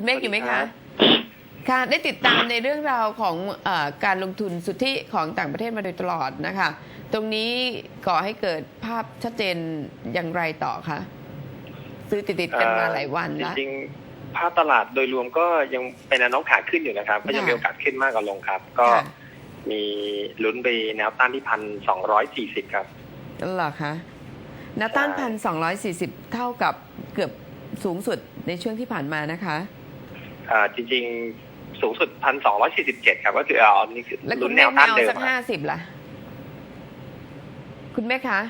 คุณเมฆอยู่ไหมสวัสดีครัคะบค่ะได้ติดตามในเรื่องราวของเออการลงทุนสุทธิของต่างประเทศมาโดยตลอดนะคะ ตรงนี้ก่อให้เกิดภาพชัดเจนอย่างไรต่อคะซื้อติดๆกันมาหลายวันจแล้วริงๆภาพตลาดโดยรวมก็ยังเป็นแนวโน้มขาขึ้นอยู่นะครับ ก็ยังค่ะมีโอกาสขึ้นมากกว่าลงครับ ก็ค่ะมีลุ้นไปแนวต้านที่พันสองร้อยสี่สิบครับเหรอคะแนาต้านใช่พันสองร้อยสี่สิบเท่ากับเกือบสูงสุดในช่วงที่ผ่านมานะคะอ่า จริง ๆ สูงสุดพันสองร้อยสี่สิบเจ็ดครับ ก็คือเอาอันนี้คือแล้วคุลุ้ณนเมแนฆวไม่ต้านเอาเดิมสักคห้ารับสิบล่ะ คุณเมฆคะ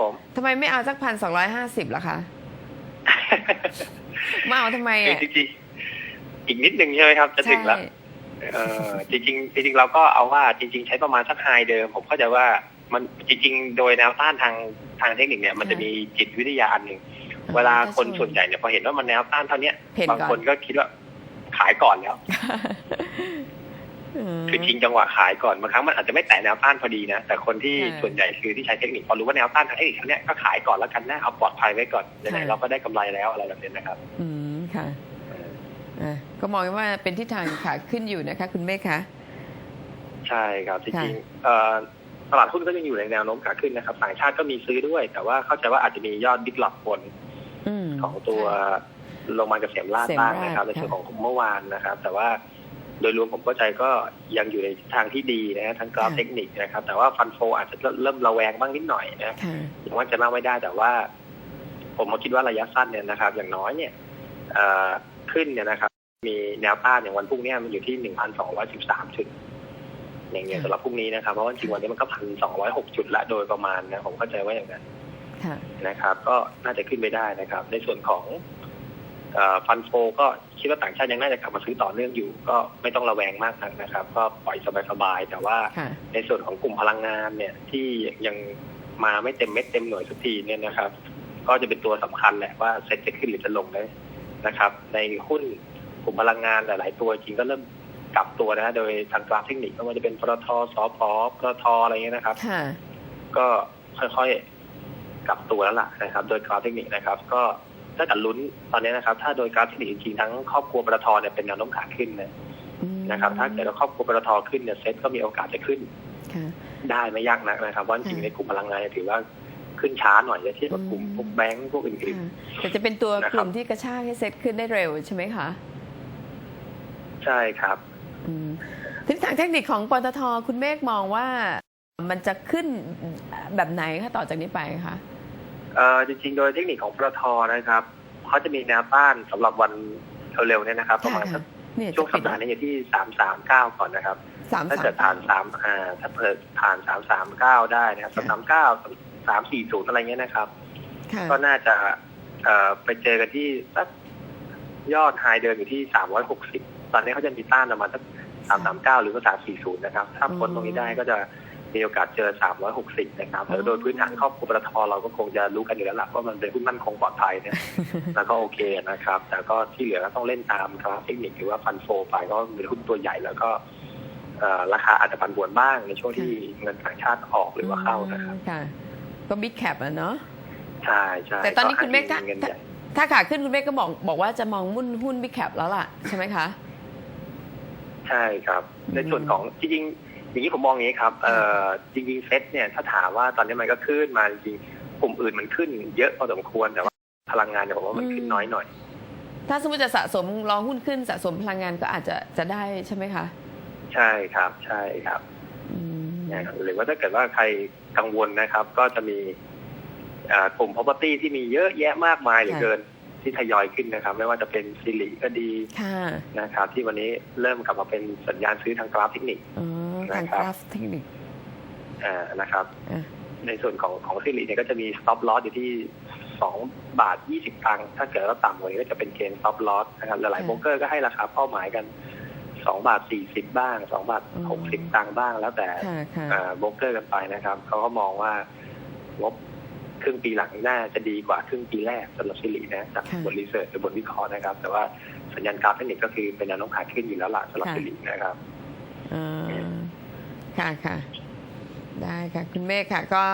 ผมทำไมไม่เอาสักพันสองร้อยห้าสิบล่ะคะมาเอาทำไมคืออะจริงๆอีกนิดนึงใช่ไหมครับ จะถึงแล้วใช่เออจริงๆจริงๆเราก็เอาว่าจริง ๆ ใช้ประมาณสักไฮเดิม ผมเข้าใจว่ามันจริง ๆ โดยแนวต้านทางทางเทคนิคเนี่ย มันจะมีจิตวิทยาอันหนึ่ง เวลาคนส่วนใหญ่เนี่ยพอเห็นว่ามันแนวต้านเท่าเนี้ยเห็นบางก่อนคนก็คิดว่าขายก่อนแล้วคือทิ้งจังหวะขายก่อนบางครั้งมันอาจจะไม่แตะแนวต้านพอดีนะแต่คนที่ค่ะส่วนใหญ่คือที่ใช้เทคนิคพอรู้ว่าแนวต้านทางเทคนิคเท่าเนี้ยก็ขายก่อนแล้วกันนะเอาปลอดภัยไว้ก่อนไหนค่ะๆเราก็ได้กำไรแล้วอะไรแบบนี้นะครับ อืมค่ะอะก็มองว่าเป็นทิศทางขาขึ้นอยู่นะคะ คุณเมฆคะใช่ครับจค่ะริงๆเอ่อตลาดหุ้นก็ยังอยู่ในแนวโน้มขาขึ้นนะครับต่างชาติก็มีซื้อด้วย แต่ว่าเข้าใจว่าอาจจะมียอดบิ๊กหลอดบนอืม ของตัวโรงพยาบาลเกษมราชเกษมบ้างราชนะครับในค่ะส่วนของเมื่อวานนะครับ แต่ว่าโดยรวมผมเข้าใจก็ยังอยู่ในทิศทางที่ดีนะฮะทั้งกราฟเทคนิคนะครับ แต่ว่าฟันโฟอาจจะเริ่มระแวงบ้างนิดหน่อยนะค่ะยังว่าจะมากไม่ได้แต่ว่า ผมก็คิดว่าระยะสั้นเนี่ยนะครับ อย่างน้อยเนี่ยเอ่อขึ้นเนี่ยนะครับ มีแนวต้านอย่างวันพรุ่งเนี้มันอยู่ที่หนึ่งพันสองร้อยสิบสามจุดอย่างเงี้ยค่ะสำหรับพรุ่งนี้นะครับเพราะว่าจริงๆวันนี้มันก็พันสองร้อยหกจุดละโดยประมาณนะผมเข้าใจว่าอย่างนั้นค่ะ นะครับ ก็น่าจะขึ้นไปได้นะครับ ในส่วนของฟันโฟก็คิดว่าต่างชาติยังน่าจะกลับมาซื้อต่อเนื่องอยู่ ก็ไม่ต้องระแวงมากนักนะครับ ก็ปล่อยสบายๆแต่ว่าค่ะในส่วนของกลุ่มพลังงานเนี่ยที่ยังมาไม่เต็มเม็ดเต็มหน่วยสักทีเนี่ยนะครับ ก็จะเป็นตัวสำคัญแหละว่าเซ็ตจะขึ้นหรือจะลงได้นะครับ ในหุ้นกลุ่มพลังงานหลาย ๆ ตัวจริงก็เริ่มกลับตัวนะโดยทางกราฟเทคนิคไม่ว่าจะเป็นปตทสพปตทอะไรเงี้ยนะครับค่ะก็ค่อยๆ กลับตัวแล้วล่ะนะครับ โดยกราฟเทคนิคนะครับ ก็ถ้าเกิดลุ้นตอนนี้นะครับ ถ้าโดยกราฟเทคนิคจริงๆทั้งครอบครัวปตทเนี่ยเป็นแนวโน้มขาขึ้นนะอืมนะครับ ถ้าเกิดว่าครอบครัวปตทขึ้นเนี่ยเซ็ตก็มีโอกาสจะขึ้นค่ะได้ไม่ยากนักนะครับเพราะจริงๆค่ะในกลุ่มพลังงานเนี่ยถือว่าขึ้นช้าหน่อยจะเทียบกับกลุ่มอืมพวกแบงก์พวกอื่นค่ะแต่จะเป็นตัวนะครับกลุ่มที่กระชากให้เซ็ตขึ้นได้เร็วใช่ไหมคะๆใช่ครับอืมทิศทางเทคนิคของปตทคุณเมฆมองว่ามันจะขึ้นแบบไหนคะต่อจากนี้ไปคะ เอ่อจริงๆ โดยเทคนิคของปตทนะครับเขาจะมีแนวต้านสำหรับวันเร็วๆเนี่ยนะครับประมาณสักเนี่ยช่วงสัปดาห์นี้อยู่ที่สามสามเก้าก่อนนะครับสามถ้าสาเกิมดผ่านสามอ่าถ้าเกิดผ่านสามสามเก้าได้นะครับสามสามเก้าสามสี่ศูนย์อะไรเงี้ยนะครับค่ะก็น่าจะเอ่อไปเจอกันที่สักยอดไฮเดิมอยู่ที่สามร้อยหกสิบตอนนี้เขาจะมีต้านประมาณสักสามสามเก้าหรือก็สามสี่ศูนย์นะครับ ถ้าพ้นตรงนี้ได้ก็จะ มีโอกาสเจอสามร้อยหกสิบนะครับแล้วโดยพื้นฐานครอบครัวปตทเราก็คงจะรู้กันอยู่แล้วล่ะว่ามันเป็นหุ้นมั่นคงปลอดภัยเนี่ยแล้วก็โอเคนะครับ แต่ก็ที่เหลือก็ต้องเล่นตามครับเทคนิคหรือว่าฟันโฟไปก็เป็นหุ้นตัวใหญ่แล้วก็เอ่อราคาอาจจะผันผวนบ้างในช่วงที่เงินต่างชาติออกหรือว่าเข้านะครับค่ะ ก็บิ๊กแคปอะเนาะใช่ใช่แต่ตอนนี้คุณเมฆก็ถ้าอาจจะเงินใหญ่ถ้าขาขึ้นคุณเมฆก็บอกบอกว่าจะมองหุ้นหุ้นบิ๊กแคปแล้วล่ะ ใช่ไหมคะ ใช่ครับอืมในส่วนของจริงๆ อย่างนี้ผมมองอย่างนี้ครับเอ่อจริงๆเซ็ตเนี่ยถ้าถามว่าตอนนี้มันก็ขึ้นมาจริงๆกลุ่มอื่นมันขึ้นเยอะพอสมควรแต่ว่าพลังงานเนี่ยผมว่ามันขึ้นน้อยหน่อย ถ้าสมมติจะสะสมลองหุ้นขึ้นสะสมพลังงานก็อาจจะจะได้ใช่ไหมคะ ใช่ครับใช่ครับอืมนะครับหรือว่าถ้าเกิดว่าใครกังวลนะครับ ก็จะมีอ่ากลุ่ม property ที่มีเยอะแยะมากมายเหลือเกินที่ทยอยขึ้นนะครับ ไม่ว่าจะเป็นซิลิก็ดีค่ะนะครับ ที่วันนี้เริ่มกลับมาเป็นสัญญาณซื้อทางกราฟเทคนิคอ๋อ ทางนะคกรับราฟเทคนิคอ่านะครับอะในส่วนของของซิลิเนี่ยก็จะมี stop loss อยู่ที่สองบาทยี่สิบตังค์ถ้าเกิดว่าต่ำกว่านี้ก็จะเป็นเกณฑ์ stop loss นะครับหลายๆโบรกเกอร์ก็ให้ราคาเป้าหมายกันสองบาทสี่สิบบ้างสองบาทหกสิบตังค์บ้างแล้วแต่ค่ะค่ะเอ่อโบรกเกอร์กันไปนะครับเขาก็มองว่างบครึ่งปีหลังน่าจะดีกว่าครึ่งปีแรกสำหรับซิลินะจากค่ะบทรีเสิร์ชหรือบทวิเคราะห์นะครับ แต่ว่าสัญญาณกราฟเทคนิคก็คือเป็นแนวโน้มขาขึ้นอยู่แล้วล่ะสำหรับค่ะซิลินะครับอ่า ค่ะค่ะ ได้ค่ะ คุณเมฆค่ะก็